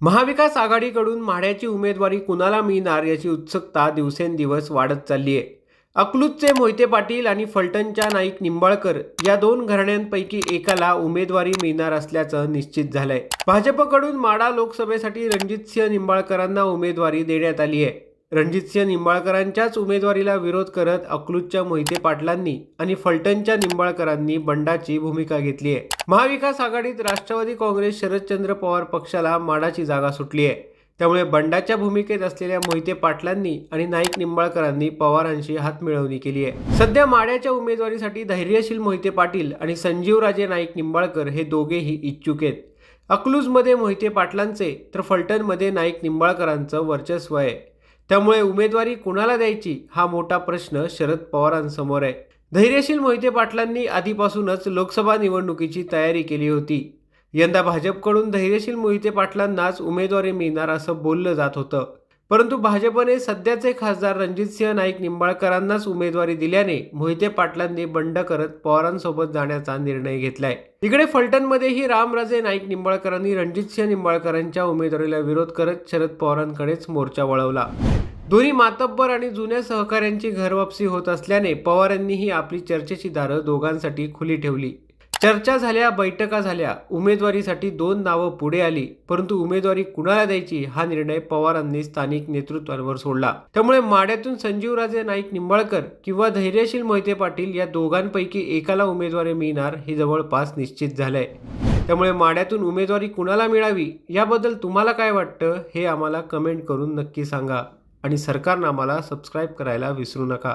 महाविकास आघाडीकडून माढ्याची उमेदवारी कुणाला मिळणार याची उत्सुकता दिवसेंदिवस वाढत चालली आहे अकलूजचे मोहिते पाटील आणि फलटणच्या नाईक निंबाळकर या दोन घराण्यांपैकी एकाला उमेदवारी मिळणार असल्याचं निश्चित झालंय. भाजपकडून माडा लोकसभेसाठी रणजितसिंह निंबाळकरांना उमेदवारी देण्यात आली आहे रणजितसिंह निंबाळकरांच्याच उमेदवारीला विरोध करत अकलूजच्या मोहिते पाटलांनी आणि फलटणच्या निंबाळकरांनी बंडाची भूमिका घेतली आहे. महाविकास आघाडीत राष्ट्रवादी काँग्रेस शरदचंद्र पवार पक्षाला माडाची जागा सुटली आहे. त्यामुळे बंडाच्या भूमिकेत असलेल्या मोहिते पाटलांनी आणि नाईक निंबाळकरांनी पवारांशी हातमिळवणी केली आहे. सध्या माड्याच्या उमेदवारीसाठी धैर्यशील मोहिते पाटील आणि संजीवराजे नाईक निंबाळकर हे दोघेही इच्छुक आहेत. अकलूजमध्ये मोहिते पाटलांचे तर फलटणमध्ये नाईक निंबाळकरांचं वर्चस्व आहे. त्यामुळे उमेदवारी कुणाला द्यायची हा मोठा प्रश्न शरद पवारांसमोर आहे. धैर्यशील मोहिते पाटलांनी आधीपासूनच लोकसभा निवडणुकीची तयारी केली होती. यंदा भाजपकडून धैर्यशील मोहिते पाटलांनाच उमेदवारी मिळणार असं बोललं जात होतं. परंतु भाजपने सध्याचे खासदार रणजितसिंह नाईक निंबाळकरांनाच उमेदवारी दिल्याने मोहिते पाटलांनी बंड करत पवारांसोबत जाण्याचा निर्णय घेतलाय. तिकडे फलटणमध्येही रामराजे नाईक निंबाळकरांनी रणजितसिंह निंबाळकरांच्या उमेदवारीला विरोध करत शरद पवारांकडेच मोर्चा वळवला. दोन्ही मातब्बर आणि जुन्या सहकाऱ्यांची घरवापसी होत असल्याने पवारांनीही आपली चर्चेची दारं दोघांसाठी खुली ठेवली. चर्चा झाल्या बैठका झाल्या. उमेदवारीसाठी दोन नावं पुढे आली परंतु उमेदवारी कुणाला द्यायची हा निर्णय पवारांनी स्थानिक नेतृत्वांवर सोडला. त्यामुळे माड्यातून संजीवराजे नाईक निंबाळकर किंवा धैर्यशील मोहिते पाटील या दोघांपैकी एकाला उमेदवारी मिळणार हे जवळपास निश्चित झालंय. त्यामुळे माड्यातून उमेदवारी कुणाला मिळावी याबद्दल तुम्हाला काय वाटतं हे आम्हाला कमेंट करून नक्की सांगा. आणि सरकारनं आम्हाला सबस्क्राईब करायला विसरू नका.